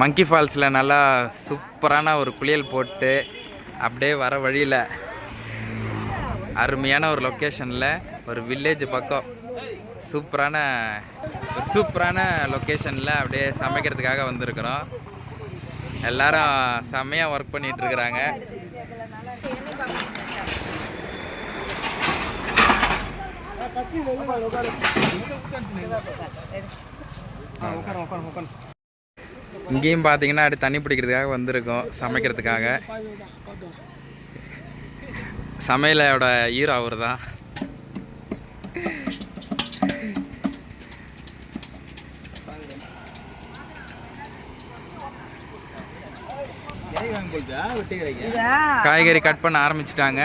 மங்கி ஃபால்ஸில் நல்லா சூப்பரான ஒரு குளியல் போட்டு அப்படியே வர வழியில் அருமையான ஒரு லொக்கேஷனில் ஒரு வில்லேஜ் பக்கம். சூப்பரான ஒரு சூப்பரான லொக்கேஷனில் அப்படியே சமைக்கிறதுக்காக வந்திருக்கிறோம். எல்லாரும் செம்மையாக ஒர்க் பண்ணிட்டு இருக்கிறாங்க. இங்கேயும் பார்த்தீங்கன்னா அப்படி தண்ணி பிடிக்கிறதுக்காக வந்திருக்கோம் சமைக்கிறதுக்காக. சமையலோட ஈரோ அவர் தான் காய்கறி கட் பண்ண ஆரம்பிச்சிட்டாங்க.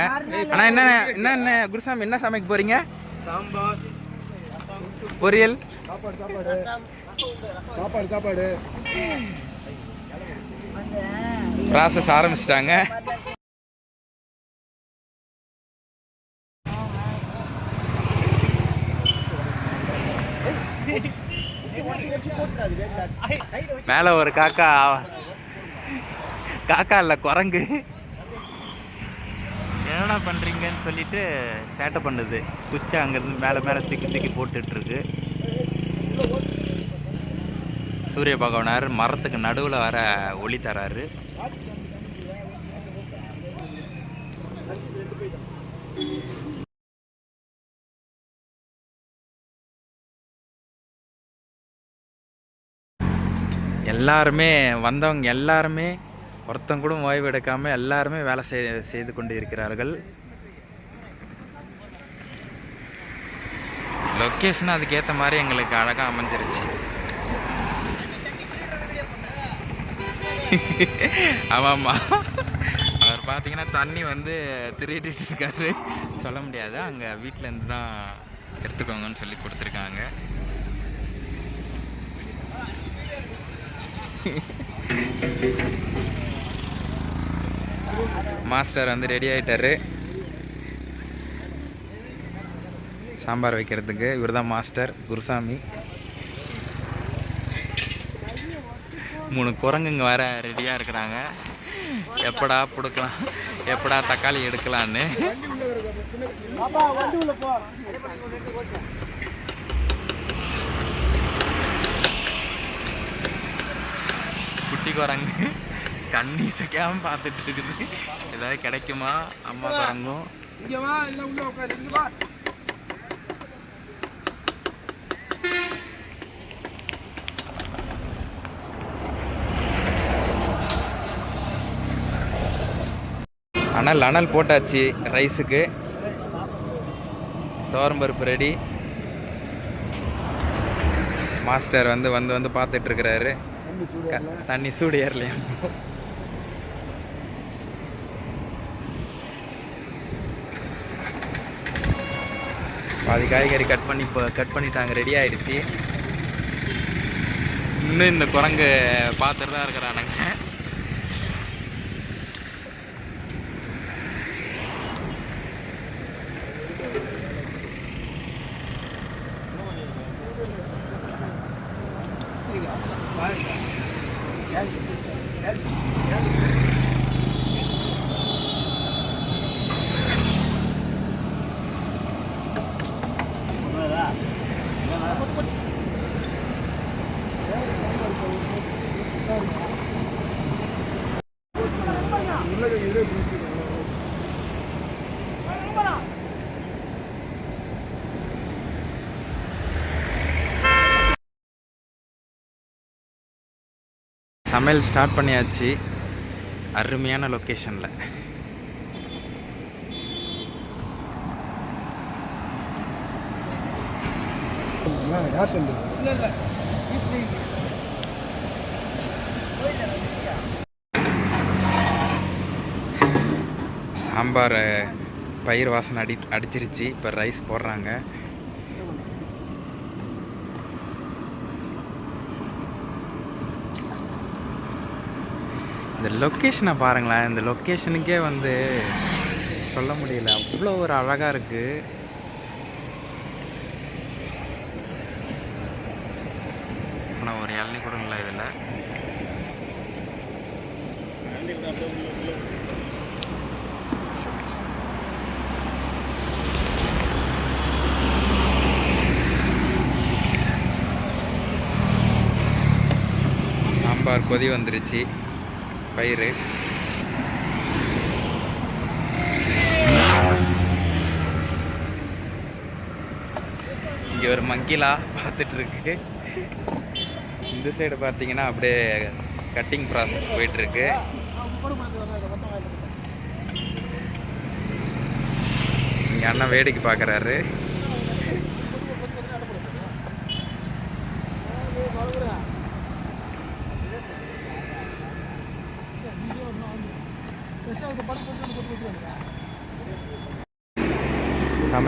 அண்ணா என்ன என்ன என்ன குருசாமி என்ன சமைக்க போறீங்க? சாம்பார். பொரியல். சாப்பாடு சாப்பாடு. ப்ராசஸ் ஆரம்பிச்சிட்டாங்க. மேலே ஒரு காக்கா. காக்கா இல்லை குரங்கு. என்னடா பண்ணுறீங்கன்னு சொல்லிட்டு சேட்டை பண்ணுது. குச்சி அங்கேருந்து மேலே மேலே திக்கி திக்கி போட்டுட்டு இருக்கு. சூரிய பகவானார் மரத்துக்கு நடுவில் வர ஒளி தராரு. எல்லாருமே வந்தவங்க எல்லாருமே ஒருத்தங்க கூட ஓய்வு எடுக்காமல் எல்லாருமே வேலை செய் செய்து கொண்டு இருக்கிறார்கள் லொக்கேஷன் அதுக்கேற்ற மாதிரி எங்களுக்கு அழகாக அமைஞ்சிருச்சு. ஆமாம்மா அவர் பார்த்தீங்கன்னா தண்ணி வந்து திருடிட்டு இருக்காரு. சொல்ல முடியாது. அங்கே வீட்டிலேருந்து தான் எடுத்துக்கோங்கன்னு சொல்லி கொடுத்துருக்காங்க. மாஸ்டர் வந்து ரெடி ஆகிட்டாரு சாம்பார் வைக்கிறதுக்கு. இவர் தான் மாஸ்டர் குருசாமி. மூணு குரங்குங்க வேற ரெடியாக இருக்கிறாங்க. எப்படா பிடுக்கலாம் எப்படா தக்காளி எடுக்கலான்னு. குட்டி குரங்கு தண்ணி சிக்காம பார்த்துட்டு இருக்குது. ஏதாவது கிடைக்குமா? அம்மா குரங்கும் இங்க வா இல்ல உள்ள உட்காரு இங்க வா அனல் அனல் போட்டாச்சு ரைஸுக்கு. பருப்பு ரெடி மாஸ்டர் வந்து வந்து வந்து பார்த்துட்டு இருக்கிறாரு தண்ணி சூடு ஏறலையா? பாதி காய்கறி கட் பண்ணி இப்போ கட் பண்ணிட்டாங்க ரெடி ஆயிடுச்சு. இன்னும் இந்த குரங்கு பார்த்துட்டு தான் இருக்கிறானுங்க. சமையல் ஸ்டார்ட் பண்ணியாச்சு. அருமையான லொக்கேஷனில் சாம்பார் பயிர் வாசனை அடி அடிச்சிருச்சு. இப்போ ரைஸ் போடுறாங்க. இந்த லொக்கேஷனை பாருங்களேன். இந்த லொக்கேஷனுக்கே வந்து சொல்ல முடியல. அவ்வளோ ஒரு அழகாக இருக்குது ஆனால் ஒரு இளநீ கூட இதில். சாம்பார் கொதி வந்துருச்சு. பயிர் இங்கே ஒரு மங்கிலா பார்த்துட்ருக்கு இந்த சைடு பார்த்தீங்கன்னா அப்படியே கட்டிங் ப்ராசஸ் போயிட்டுருக்கு இங்கே அண்ணன் வேடிக்கை பார்க்குறாரு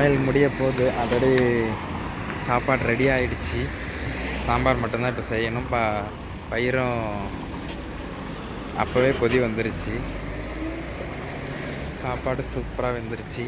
சமையல் முடிய போகுது. அதோட சாப்பாடு ரெடி ஆகிடுச்சு சாம்பார் மட்டும்தான் இப்போ செய்யணும். ப பயிரும் அப்போவே கொதி வந்துருச்சு. சாப்பாடு சூப்பராக வெந்துருச்சு.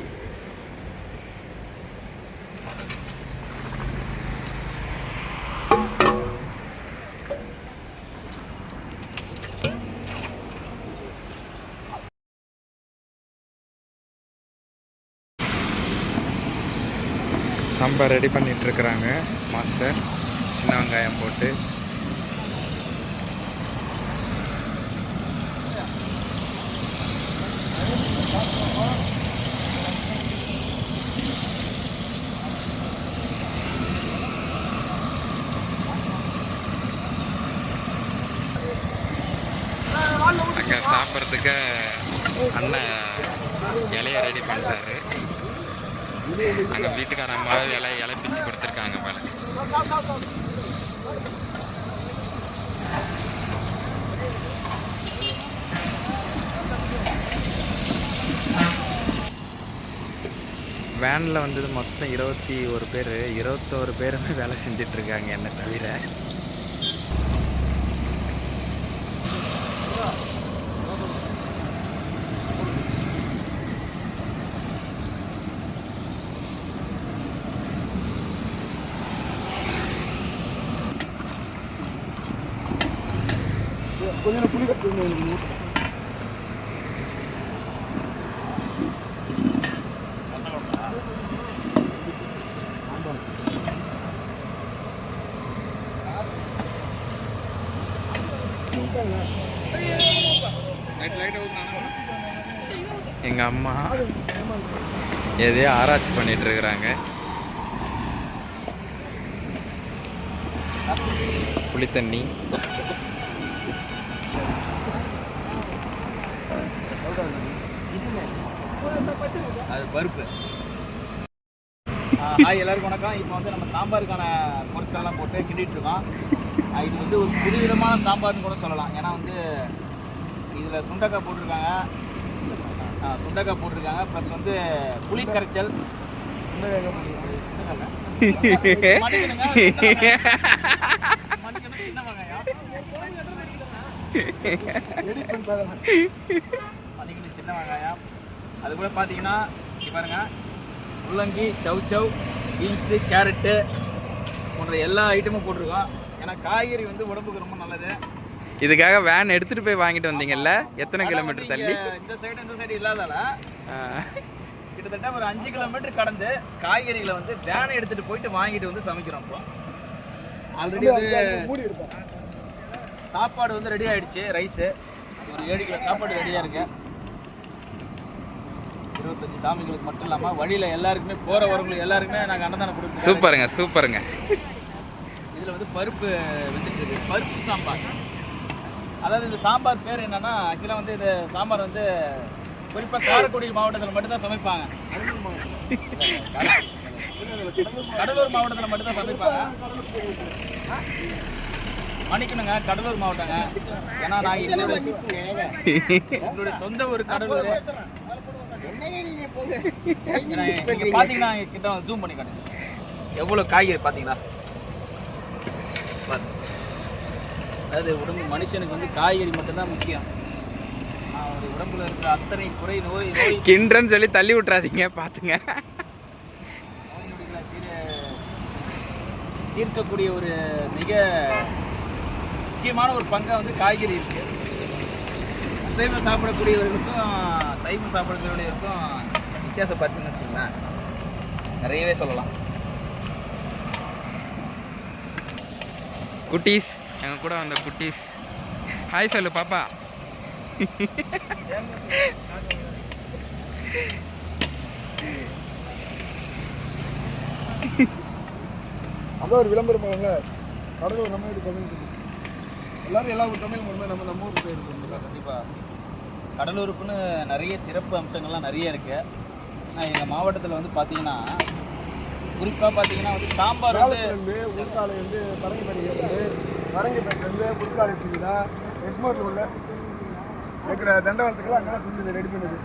இப்போ ரெடி பண்ணிகிட்ருக்குறாங்க மாஸ்டர் சின்ன வெங்காயம் போட்டு அங்கே சாப்பிட்றதுக்கு அண்ணன் இலைய ரெடி பண்ணிட்டாரு அங்கே வீட்டுக்கார அம்மா இலை இலை பிச்சு கொடுத்துருக்காங்க போல. வேனில் வந்தது மொத்தம் இருபத்தி ஒரு பேர். இருபத்தோரு பேருமே வேலை செஞ்சிட்ருக்காங்க என்னை தவிர. கொஞ்சம் புளி கட்டு எங்கள் அம்மா எதையோ ஆராய்ச்சி பண்ணிட்டு இருக்கிறாங்க. புளித்தண்ணி அது பருப்பு ஆ, ஹாய் எல்லாருக்கும் வணக்கம் இப்போ வந்து நம்ம சாம்பாருக்கான பொருட்கள்லாம் போட்டு கிண்டிட்டு இருக்கோம் இது வந்து ஒரு புதுவிதமான சாம்பார்னு கூட சொல்லலாம். ஏன்னா வந்து இதில் சுண்டக்காய் போட்டிருக்காங்க. சுண்டக்காய் போட்டிருக்காங்க. ப்ளஸ் வந்து புளி கரைச்சல் சின்ன வெங்காயம். சின்ன வெங்காயம் அது கூட பார்த்தீங்கன்னா பாருங்க. முள்ளங்கி சவ் சவ் பீன்ஸு கேரட்டு போன்ற எல்லா ஐட்டமும் போட்டிருக்கோம். ஏன்னா காய்கறி வந்து உடம்புக்கு ரொம்ப நல்லது. இதுக்காக வேன் எடுத்துட்டு போய் வாங்கிட்டு வந்தீங்கல்ல? எத்தனை கிலோமீட்டர் தள்ளி? இந்த சைடு இந்த சைடு இல்லாதால. கிட்டத்தட்ட ஒரு அஞ்சு கிலோமீட்டர் கடந்து காய்கறிகளை வந்து வேனை எடுத்துட்டு போயிட்டு வாங்கிட்டு வந்து சமைக்கிறோம் இப்போ. ஆல்ரெடி வந்து சாப்பாடு வந்து ரெடி ஆயிடுச்சு ரைஸு ஒரு ஏழு கிலோ சாப்பாடு ரெடியாக இருக்கு. இருபத்தஞ்சு சாமிகளுக்கு மட்டும் இல்லாமல் வழியில் எல்லாருக்குமே போகிற வரவங்களுக்கு எல்லாருக்குமே நாங்கள் அன்னதானம் கொடுப்போம் சூப்பருங்க சூப்பருங்க. இதில் வந்து பருப்பு வந்துட்டு பருப்பு சாம்பார். அதாவது இந்த சாம்பார் பேர் என்னன்னா ஆக்சுவலாக வந்து இது சாம்பார் வந்து குறிப்பாக காரைக்குடி மாவட்டத்தில் மட்டும்தான் சமைப்பாங்க. கடலூர் மாவட்டத்தில் மட்டும்தான் சமைப்பாங்க. மன்னிக்கணுங்க கடலூர் மாவட்டங்க. ஏன்னா நான் எங்களுடைய சொந்த ஒரு கடலூர். பார்த்தீங்கன்னா கிட்ட ஜூம் பண்ணி காட்டுங்க. எவ்வளோ காய்கறி பார்த்தீங்களா. அதாவது உடம்பு மனுஷனுக்கு வந்து காய்கறி மட்டும்தான் முக்கியம். அவருடைய உடம்புல இருக்கிற அத்தனை குறை நோய் நோய். கிண்டன்னு சொல்லி தள்ளி விட்றாதீங்க பார்த்துங்க தீர்க்கக்கூடிய ஒரு மிக முக்கியமான ஒரு பங்கா வந்து காய்கறி இருக்கு. அசைவம் சாப்பிடக்கூடியவர்களுக்கும் சைவம் சாப்பிடக்கூடியவர்களுக்கும் வித்தியாசம் பார்த்தீங்கன்னு வச்சுங்களேன். நிறையவே சொல்லலாம். குட்டீஸ் எங்க கூட வந்த குட்டீஸ். ஹாய் சொல்லு பாப்பா. அதான் ஒரு விளம்பரம் பண்ணுங்க கடலூர் நம்ம தமிழ் எல்லாரும் எல்லா தமிழ் நம்ம நம்ம ஊருக்கு போயிருக்கோம். கண்டிப்பாக கடலூருக்குன்னு நிறைய சிறப்பு அம்சங்கள்லாம் நிறைய இருக்குது ஆனால் எங்கள் மாவட்டத்தில் வந்து பார்த்தீங்கன்னா குறிப்பாக பார்த்தீங்கன்னா வந்து சாம்பார் வந்து சேலத்துலேருந்து உருக்காலையிலேருந்து பரங்கிப்பேட்டையிலேருந்து பரங்கிப்பேட்டையிலேருந்து புதுக்காலை சீதா எக்மோரில் உள்ள இருக்கிற தண்டவாளத்துக்கெல்லாம் அங்கே தான் செஞ்சது ரெடி பண்ணது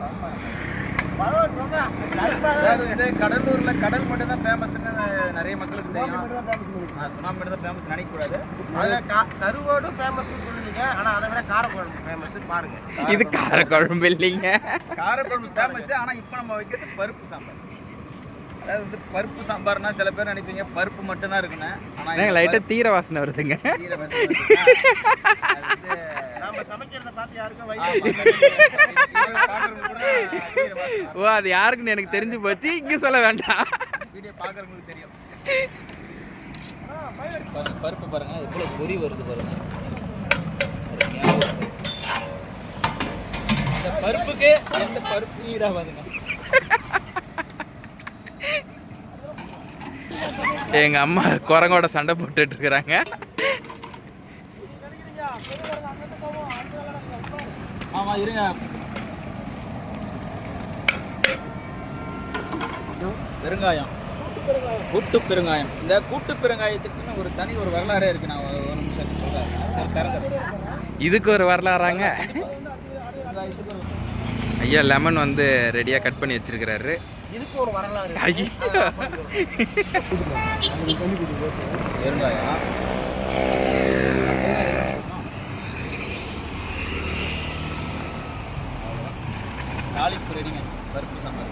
அதாவது வந்து கடலூரில் கடல் மட்டும் தான் ஃபேமஸ்ன்னு நிறைய மக்களுக்கு தெரியும். சுனாமி மட்டும் தான் ஃபேமஸ் நினைக்கக்கூடாது. அதில் கருவோடு ஃபேமஸ் சொல்லுவீங்க. ஆனால் அதை விட காரக்குழம்பு ஃபேமஸ் பாருங்க. இது கார குழம்பு இல்லைங்க. காரக்குழம்பு ஃபேமஸ் ஆனால் இப்போ நம்ம வைக்கிறது பருப்பு சாம்பார். அதாவது வந்து பருப்பு சாம்பார்னா சில பேர் நினைப்பீங்க பருப்பு மட்டும்தான் இருக்குன்னு. ஆனால் லைட்டாக தீர வாசனை வருதுங்க. நாம சமைக்கிறத பார்த்து யாருக்கும் ஓ அது யாருக்குன்னு எனக்கு தெரிஞ்சு போச்சு. இங்கே சொல்ல வேண்டாம். வீடியோ பார்க்குறவங்களுக்கு தெரியும். பருப்பு பாருங்க எவ்வளோ பொரி வருது பாருங்க. இந்த பருப்புக்கு எந்த பருப்பு ஈடாகாதுங்க எங்க அம்மா குரங்கோட சண்டை போட்டுட்டு இருக்கிறாங்க. ஆமா இருங்க. பெருங்காயம். கூட்டு பெருங்காயம். இந்த கூட்டு பெருங்காயத்துக்குன்னு ஒரு தனி ஒரு வரலாறே இருக்கு. நான் ஒரு நிமிஷம் சொல்றேன். இதுக்கு ஒரு வரலாறாங்க. ஐயா லெமன் வந்து ரெடியாக கட் பண்ணி வச்சிருக்கிறாரு. இதுக்கு ஒரு வரலாறு. ஐயோ. தண்ணி குடிக்க பெருங்காயம் தாளிப்பு ரெடிங்க பருப்பு சாம்பார்.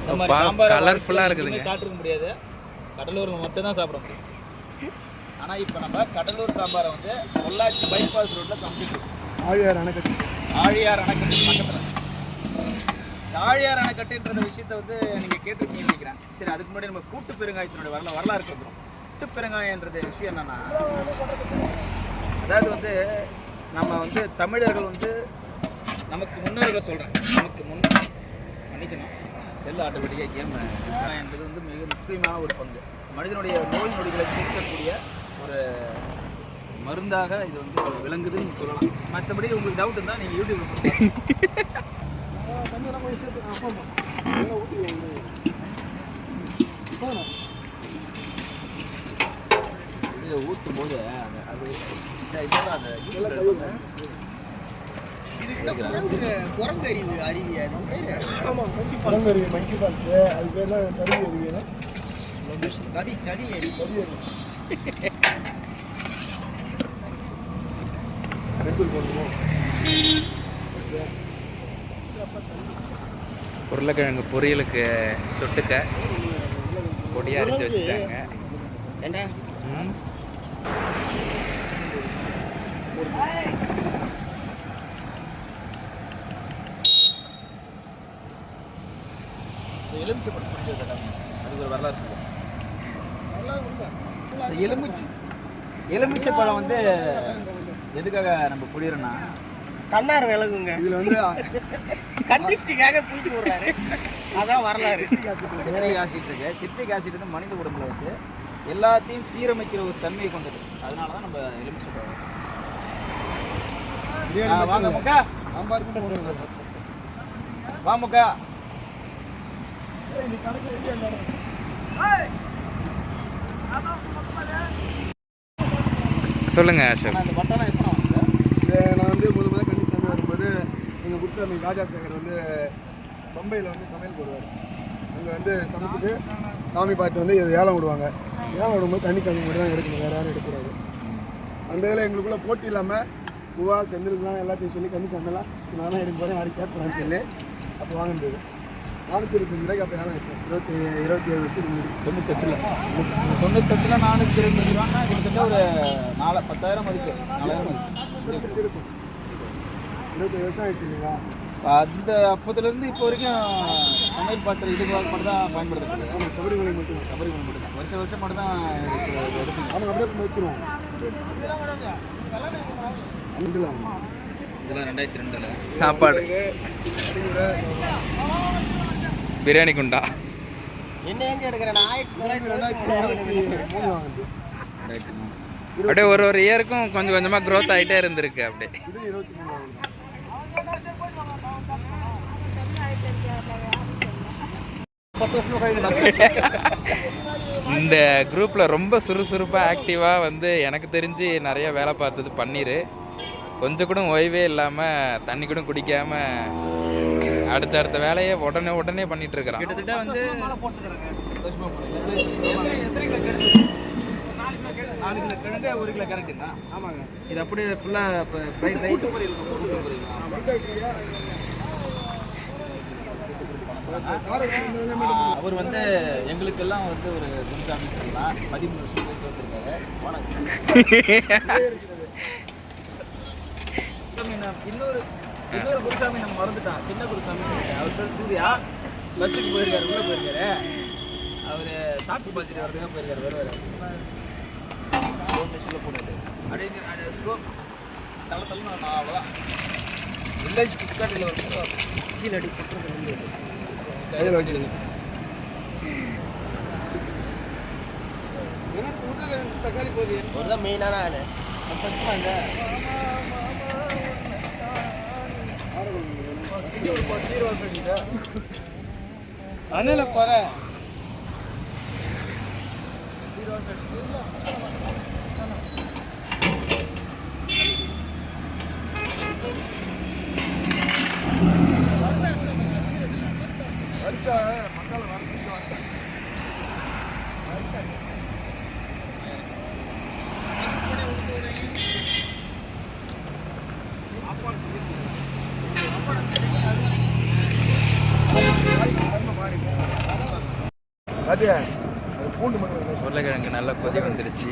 இந்த மாதிரி பா- சாம்பார் ஆ இருக்குதுங்க. சாப்பிட்டுக்க முடியாது. கடலூர் மட்டும் தான் சாப்பிட முடியும். ஆனால் இப்போ நம்ம கடலூர் சாம்பாரை வந்து பொள்ளாச்சி பைபாஸ் ரோட்டில் சமைச்சிட்டு ஆழியார் அணைக்கட்டு. ஆழியார் அணைக்கட்டு பக்கத்தில். ஆழியார் அணைக்கட்டுன்ற விஷயத்த வந்து நீங்கள் கேட்டிருக்கீங்கன்னு நினைக்கிறேன். சரி அதுக்கு முன்னாடி நம்ம கூட்டு பெருங்காயத்தினுடைய வரல வரலாறு வந்துடும் கூட்டு பெருங்காயன்றது விஷயம் என்னன்னா அதாவது வந்து நம்ம வந்து தமிழர்கள் வந்து நமக்கு முன்னோர்கள் சொல்கிறேன் நமக்கு முன் மன்னிக்கணும். செல் ஆட்டோமேட்டிக்காக கேம் என்பது வந்து மிக முக்கியமான ஒரு பங்கு. மனிதனுடைய நோய் நொடிகளை தீர்க்கக்கூடிய ஒரு மருந்தாக இது வந்து விளங்குதுன்னு சொல்லலாம். மற்றபடி உங்களுக்கு டவுட் இருந்தால் நீங்கள் போகணும் இதை ஊற்றும் போது அது குரங்கு அறிவு அருவி அது பேரு? ஆமாம் குரங்கு அருவி மங்கி ஃபால்ஸு அது பேர் தான் கருவி அருவினா அறிவு கவி அருவி ரெகுல் போடுவோம் உருளைக்கிழங்கு பொரியலுக்கு தொட்டுக்க பொடியாக அரைச்சி வச்சுட்டாங்க. எலுமிச்சை பழம் பிடிச்சது அதுக்கு ஒரு வரலாறு சொல்லுவோம் இந்த எலுமிச்சை எலுமிச்சை பழம் வந்து எதுக்காக நம்ம புடிறோம்னா கண்ணார் விலகுங்க இதில் வந்து கண்டிஸ்டிக்காக தூக்கி விடுறாரு. அதான் வரலாறு. சிட்ரிக் ஆசிட் இருக்கு. சிட்ரிக் ஆசிட் வந்து மனித உடம்புல வந்து எல்லாத்தையும் சீரமைக்கிற ஒரு தன்மையை கொண்டது. அதனால தான் நம்ம எலுமிச்சை பழம் வாங்க முக்கா போடுறது வா முக்கா சொல்லுங்க அசோக். இந்த பட்டம்லாம் எப்போ இது நான் வந்து முதல் முதல்ல கன்னிசாமி வரும்போது எங்கள் குருசாமி ராஜா சேகர் வந்து பம்பையில் வந்து சமையல் போடுவார். அங்கே வந்து சமைச்சிட்டு சாமி பாட்டு வந்து இது ஏலம் விடுவாங்க. ஏலம் விடும்போது கன்னிசாமி மட்டும் தான் எடுக்கணும் வேறு யாரும் எடுக்கக்கூடாது. அந்த இதில் எங்களுக்குள்ள போட்டி இல்லாமல் பூவா செந்தில்தான் எல்லாத்தையும் சொல்லி கன்னிசாமிலாம் நானும் எடுக்க போகிறேன் யாரும் கேட்கலான்னு சொல்லி அப்போ வாங்கினது. நானூற்றி இருபத்தஞ்சு ரூபாய்க்கு அப்போ எடுத்தேன் இருபத்தி இருபத்தி ஏழு முன்னாடி தொண்ணூத்தெட்டில். தொண்ணூத்தெட்டில் நானூற்றி இருபத்தஞ்சு ரூபான்னா கிட்டத்தட்ட ஒரு நாலு பத்தாயிரம் மதிப்பு. நாலாயிரம் மதிப்பு. இருபத்தஞ்சு இருக்கும். இருபத்தேழு வருஷம் ஆயிடுச்சு இல்லைங்களா? அந்த அப்போதுலேருந்து இப்போ வரைக்கும் சமையல் பாத்திரம் இது மட்டும் தான் பயன்படுத்துறது ஆமாம் சபரிமலை மட்டும். சபரிமலை மட்டும் தான். வருஷம் வருஷம் மட்டும் தான் ஆமாம் அப்படியே ரெண்டுலாம் இதெல்லாம் ரெண்டாயிரத்தி ரெண்டில். சாப்பாடு. பிரியாணி குண்டா. அப்படியே ஒரு ஒரு இயருக்கும் கொஞ்சம் கொஞ்சமாக க்ரோத் ஆகிட்டே இருந்திருக்கு அப்படியே இந்த குரூப்பில் ரொம்ப சுறுசுறுப்பாக ஆக்டிவாக வந்து எனக்கு தெரிஞ்சு நிறைய வேலை பார்த்தது பன்னீர். கொஞ்சம் கூட ஓய்வே இல்லாமல் தண்ணி கூட குடிக்காமல் அடுத்தடுத்த வேலையை உடனே உடனே பண்ணிட்டு இருக்கிறான் கிட்டத்தட்ட வந்து நாலு கிலோ கிழங்கு ஒரு கிலோ கேரட்டுங்களா ஆமாங்க இது அப்படியே ஃபுல்லாக ஃப்ரைட் ரைஸ் அவர் வந்து எங்களுக்கெல்லாம் வந்து ஒரு குருசாமின்னு சொல்லலாம். பதிமூணு வருஷம் குருசாமி இன்னொரு இன்னொரு குருசாமி நம்ம மறந்துட்டான். சின்ன குருசாமி அவர் பேர் சூர்யா. பஸ்ஸுக்கு போயிருக்காரு உள்ள போயிருக்காரு. அவர் ஷார்ட்ஸ் பார்த்துட்டு வரதுக்காக போயிருக்காரு வருவார் மிஷினில் போனாரு அப்படியே ஸ்லோ தள்ள தள்ள நான் அவ்வளோதான் வில்லேஜ் கிட்ஸ்காட்டில் வந்து கீழே அடி கையில் வச்சிடுங்க ஒரு தான் மெயினான ஆள். அணில குறை அது அது பூண்டு மட்டும் உருளைக்கிழங்கு நல்லா கொதி வந்துருச்சு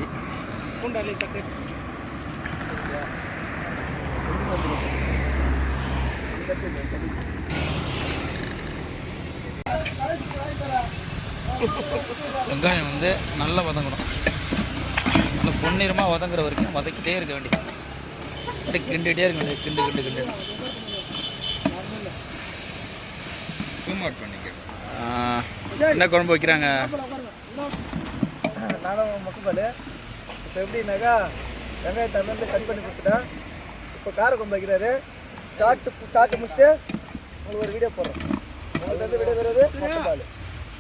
வெங்காயம் வந்து நல்லா வதங்கணும். நல்லா பொன்னிறமாக வதங்குற வரைக்கும் வதக்கிட்டே இருக்க வேண்டியது. அப்படியே கிண்டுகிட்டே இருக்க வேண்டியது. கிண்டு கிண்டு கிண்டு. ஆ, என்ன குழம்பு வைக்கிறாங்க? நானும் மக்கள் இப்போ எப்படின்னாக்கா வெங்காயத்தை வந்து கட் பண்ணி கொடுத்துட்டேன் இப்போ கார கொம்பு வைக்கிறாரு. ஷார்ட்டு ஷார்ட்டு முடிச்சுட்டு உங்களுக்கு ஒரு வீடியோ போடுறோம். உங்களுக்கு வந்து வீடியோ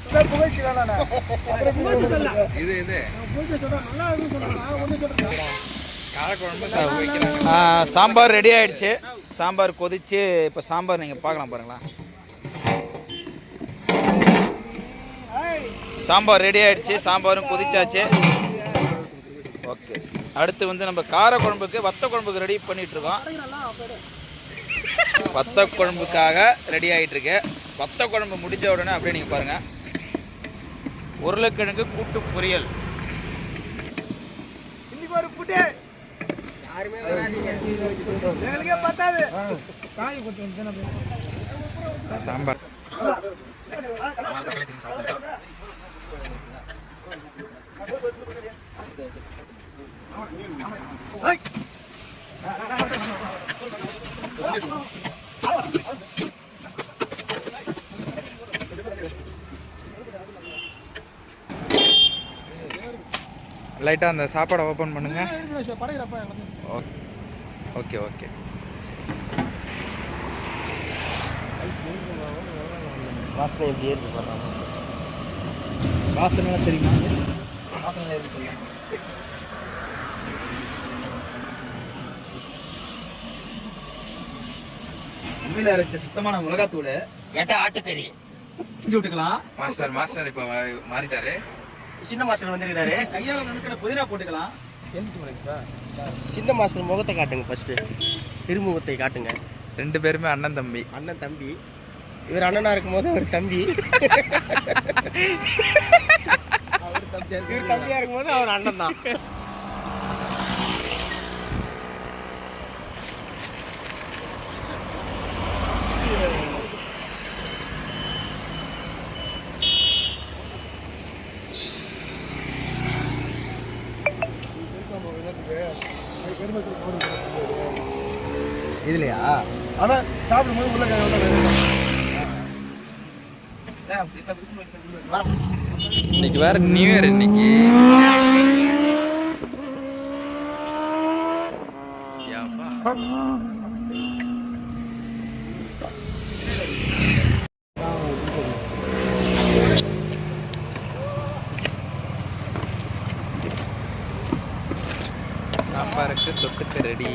இதான் புகழ்ச்சி வேணாண்ணா இது இது. சாம்பார் ரெடி ஆயிடுச்சு. சாம்பார் கொதிச்சு இப்போ சாம்பார் நீங்கள் பார்க்கலாம் பாருங்களேன். சாம்பார் ரெடி ஆயிடுச்சு. சாம்பாரும் கொதிச்சாச்சு. ஓகே. அடுத்து வந்து நம்ம கார குழம்புக்கு வத்த குழம்புக்கு ரெடி பண்ணிட்டு இருக்கோம் வத்த குழம்புக்காக ரெடி ஆயிட்டு இருக்கு வத்த குழம்பு முடிஞ்ச உடனே அப்படியே நீங்கள் பாருங்க. உருளைக்கிழங்கு கூட்டு பொரியல். சாம்பார். லைட்டாக அந்த சாப்பாடை ஓப்பன் பண்ணுங்க. Okay okay. ஓகே வாசனை எப்படி ஏற்று போடுறாங்க வாசனை தெரியுமா? வாசனை எப்படி சொல்லுங்க உண்மையில அரைச்ச சுத்தமான மிளகாத்தூள் கேட்டால் ஆட்டுக்கறி? இஞ்சி விட்டுக்கலாம். மாஸ்டர் மாஸ்டர் இப்போ மாறிட்டாரு. சின்ன மாஸ்டர் வந்திருக்காரு. கையால நுணுக்கிற புதினா போட்டுக்கலாம். சின்ன மாஸ்டர் முகத்தை காட்டுங்க ஃபர்ஸ்ட் திருமுகத்தை காட்டுங்க. ரெண்டு பேருமே அண்ணன் தம்பி. அண்ணன் தம்பி. இவர் அண்ணனா இருக்கும்போது அவர் தம்பி. இவர் தம்பியா இருக்கும்போது அவர் அண்ணன் தான். சாப்பிடும்போது உள்ள இன்னைக்கு வேற நியூ இயர் இன்னைக்கு. சாப்பாருக்கு சாம்பாருக்கு ரெடி.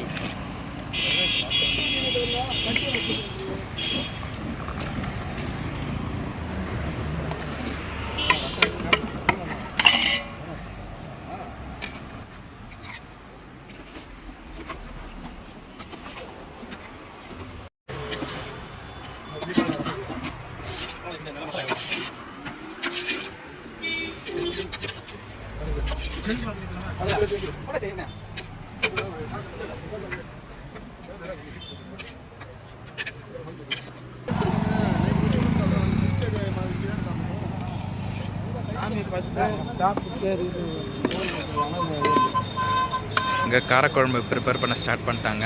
இங்கே காரக்குழம்பு ப்ரிப்பேர் பண்ண ஸ்டார்ட் பண்ணிட்டாங்க.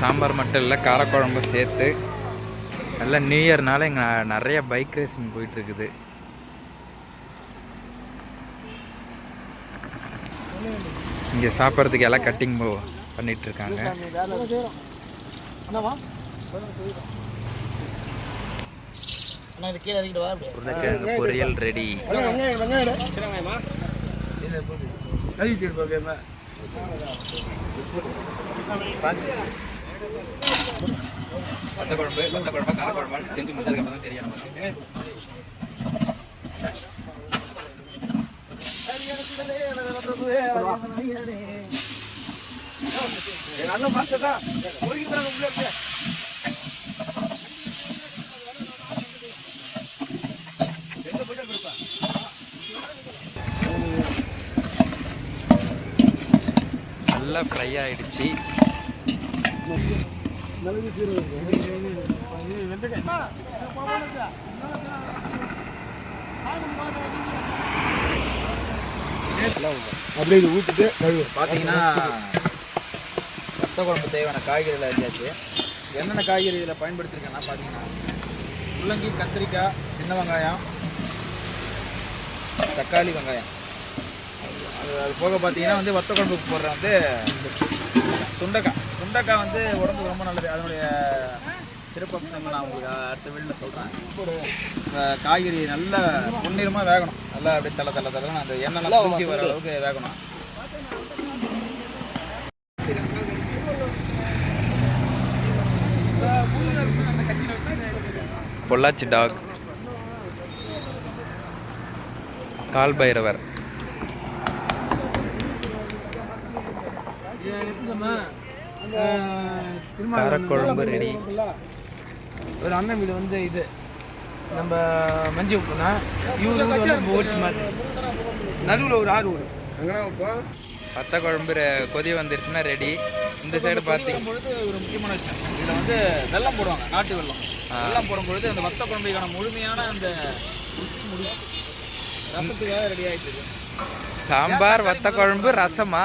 சாம்பார் மட்டும் இல்லை காரக்குழம்பு சேர்த்து. நல்லா நியூ இயர்னால இங்கே நிறைய பைக் ரேசிங் போயிட்டுருக்குது. இங்கே சாப்பிட்றதுக்கு எல்லாம் கட்டிங் பண்ணிகிட்ருக்காங்க இருக்காங்க அண்ணா இது கீழே இறங்கிட்டு வா அப்படியே. உருளைக்கிழங்கு பொரியல் ரெடி வத்த குழம்பு வத்த குழம்பு கார குழம்பு செஞ்சு முடிச்சதுக்கு அப்புறம் தான் தெரியும் நல்லா ஃப்ரை ஆயிடுச்சு. அப்படியே இது ஊற்றிட்டு கழுவு. பார்த்தீங்கன்னா வத்த குழம்பு தேவையான காய்கறிகள் அறிஞ்சாச்சு என்னென்ன காய்கறி இதில் பயன்படுத்திருக்கேன்னா பார்த்தீங்கன்னா முள்ளங்கி கத்திரிக்காய் சின்ன வெங்காயம் தக்காளி வெங்காயம். அது போக பார்த்தீங்கன்னா வந்து வத்த குழம்புக்கு போடுற வந்து சுண்டைக்காய். சுண்டைக்காய் வந்து உடம்புக்கு ரொம்ப நல்லது. அதனுடைய சிறப்பம்சம் நான் உங்களுக்கு அடுத்த வீட்டில் சொல்கிறேன் இந்த காய்கறி நல்லா பொன்னிறமாக வேகணும். நல்லா அப்படியே தலை தலை தலை அந்த எண்ணெய் நல்லா ஊற்றி வர அளவுக்கு வேகணும். பொள்ளாச்சி டாக். கால் பைரவர். காரக்குழம்பு ரெடி ஒரு அண்ணன் வீடு வந்து இது. நம்ம மஞ்சி உப்புனா இவரு வீடு வந்து மாதிரி. நடுவில் ஒரு ஆறு ஊர். வத்த குழம்பு ரெ- கொதி வந்துருச்சுன்னா ரெடி இந்த சைடு பார்த்தீங்க பொழுது ஒரு முக்கியமான விஷயம். இதில் வந்து வெல்லம் போடுவாங்க நாட்டு வெல்லம். வெல்லம் போடும்பொழுது அந்த வத்த குழம்புக்கான முழுமையான அந்த ருசி முடியும் ரசத்துக்காக ரெடி இருக்கு. சாம்பார் வத்த குழம்பு ரசமா?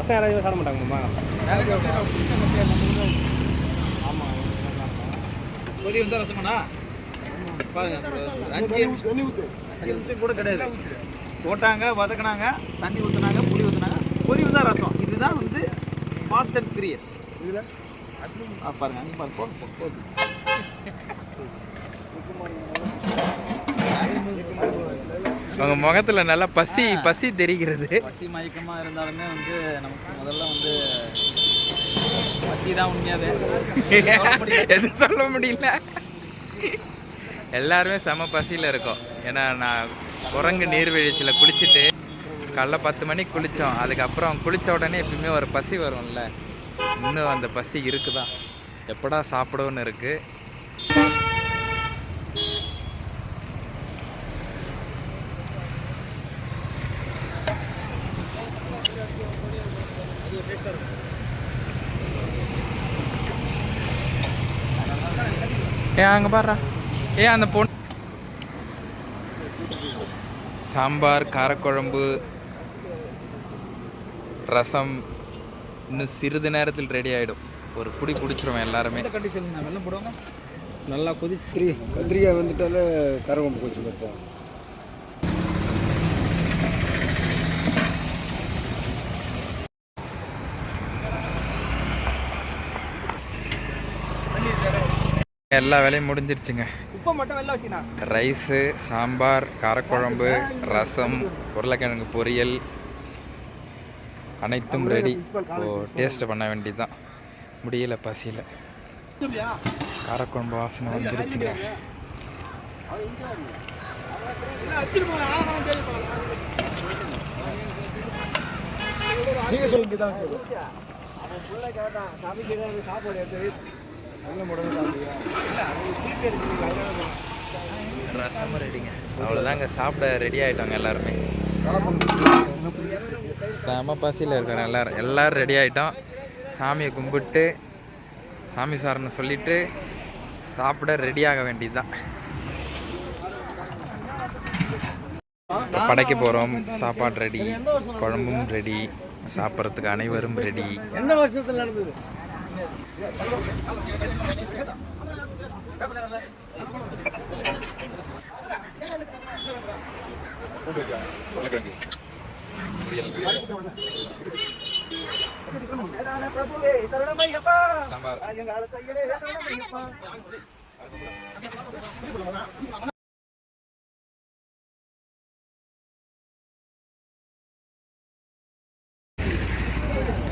சாய். போதும், போதும், போதும், போதும். கொதி வந்தா ரசமாண்ணா? பாருங்க அஞ்சு. அஞ்சு நிமிஷம் கூட கிடையாது போட்டாங்க வதக்குனாங்க தண்ணி ஊற்றுனாங்க புளி ஊற்றுனாங்க கொதி வந்தா ரசம் இதுதான் வந்து ஃபாஸ்ட் அண்ட் ஃபிரியஸ் இதுல பாருங்க அங்கே பாருங்க போதும் போதும், உங்க முகத்துல நல்லா பசி பசி தெரிகிறது. பசி மயக்கமாக இருந்தாலுமே வந்து நமக்கு முதல்ல வந்து பசி தான் உண்மையாவே எது சொல்ல முடியல. எல்லாருமே செம பசியில் இருக்கோம். ஏன்னா நான் குரங்கு நீர்வீழ்ச்சியில் குளிச்சுட்டு காலைல பத்து மணிக்கு குளித்தோம் அதுக்கப்புறம் குளித்த உடனே எப்பயுமே ஒரு பசி வரும்ல. இன்னும் அந்த பசி இருக்குதான் எப்படா சாப்பிடுவோன்னு இருக்குது ஏ அங்கே பாடுறா ஏ அந்த பொண்ணு. சாம்பார் காரக்குழம்பு ரசம் இன்னும் சிறிது நேரத்தில் ரெடி ஆகிடும் ஒரு குடி பிடிச்சிருவோம் எல்லாருமே. நல்லா கொதிச்சு. கத்திரி கத்திரிக்காய் வந்துட்டாலே கரகொம்பு போச்சு பார்ப்போம் எல்லா வேலையும் முடிஞ்சிருச்சுங்க. ரைஸு சாம்பார் காரக்குழம்பு ரசம் உருளைக்கிழங்கு பொரியல் அனைத்தும் ரெடி ஓ டேஸ்ட் பண்ண வேண்டியதுதான். முடியல பசியில். காரக்குழம்பு வாசனை வந்துருச்சுங்க. நீங்கள் சொல்லுங்க தான் சரி அவன் புள்ள கேட்டான் சாமி சாப்பாடு எடுத்து நல்ல முடங்க ரசம் ரெடிங்க அவ்வளோதாங்க சாப்பிட ரெடி ஆகிட்டோங்க எல்லாருமே. செம பசியில் இருக்கிறோம் எல்லாரும். எல்லாரும் ரெடி ஆகிட்டோம் சாமியை கும்பிட்டு சாமி சாரன்னு சொல்லிட்டு சாப்பிட ரெடி ஆக வேண்டியதுதான். படைக்க போகிறோம் சாப்பாடு ரெடி குழம்பும் ரெடி சாப்பிட்றதுக்கு அனைவரும் ரெடி எந்த வருஷத்துல நடந்தது? பிரபுவே சாம்பார்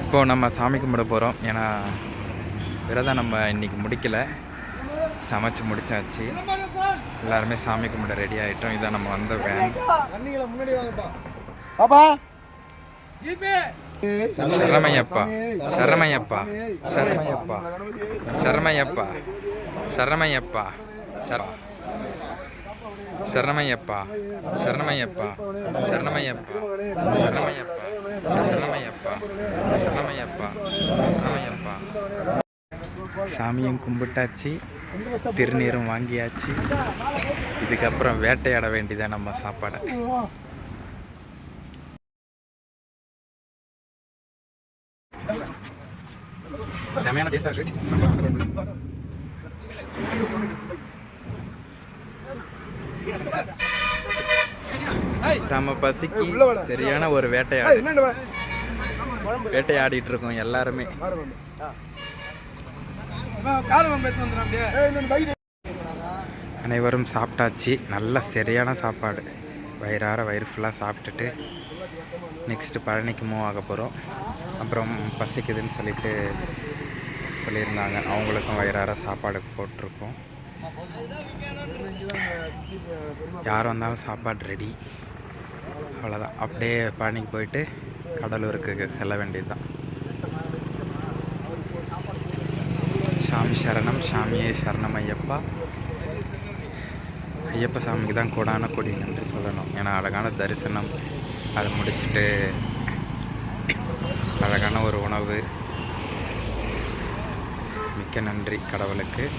இப்போது நம்ம சாமி கும்பிட போகிறோம் ஏன்னா விரதம் நம்ம இன்னைக்கு முடிக்கல சமைச்சு முடிச்சாச்சு எல்லாருமே சாமி கும்பிட ரெடி ஆகிட்டோம் இதான் நம்ம வந்த வேன் பாப்பா சரமையப்பா சரமையப்பா சரமையப்பா சரமையப்பா சரமையப்பா சர சரணமையப்பா சரணமையப்பா சரணமையப்பா சரணமையப்பா சரணமையப்பா சரணமையப்பா சரணமையப்பா சாமியும் கும்பிட்டாச்சு திருநீரும் வாங்கியாச்சு. இதுக்கப்புறம் வேட்டையாட வேண்டியதான் நம்ம சாப்பாடை. செமையான டேஸ்டா இருக்கு. செம பசிக்கு சரியான ஒரு வேட்டையாடு. வேட்டையாடிட்டு இருக்கோம் எல்லாருமே காரம் எடுத்து வந்துடும் அப்படியே ஏய் இந்த பைக் அனைவரும் சாப்பிட்டாச்சு. நல்ல சரியான சாப்பாடு. வயிறார வயிறு ஃபுல்லாக சாப்பிட்டுட்டு நெக்ஸ்ட்டு பழனிக்கு மூவ் ஆக போகிறோம் அப்புறம் பசிக்குதுன்னு சொல்லிட்டு சொல்லியிருந்தாங்க. அவங்களுக்கும் வயிறார சாப்பாடு போட்டிருக்கோம். யார் வந்தாலும் சாப்பாடு ரெடி அவ்வளோதான் அப்படியே பழனிக்கு போயிட்டு கடலூருக்கு செல்ல வேண்டியது தான் சாமி சரணம். சாமியே சரணம் ஐயப்பா. ஐயப்ப சாமிக்கு தான் கூடான கொடி நன்றி சொல்லணும். ஏன்னா அழகான தரிசனம். அதை முடிச்சுட்டு அழகான ஒரு உணவு. மிக்க நன்றி கடவுளுக்கு.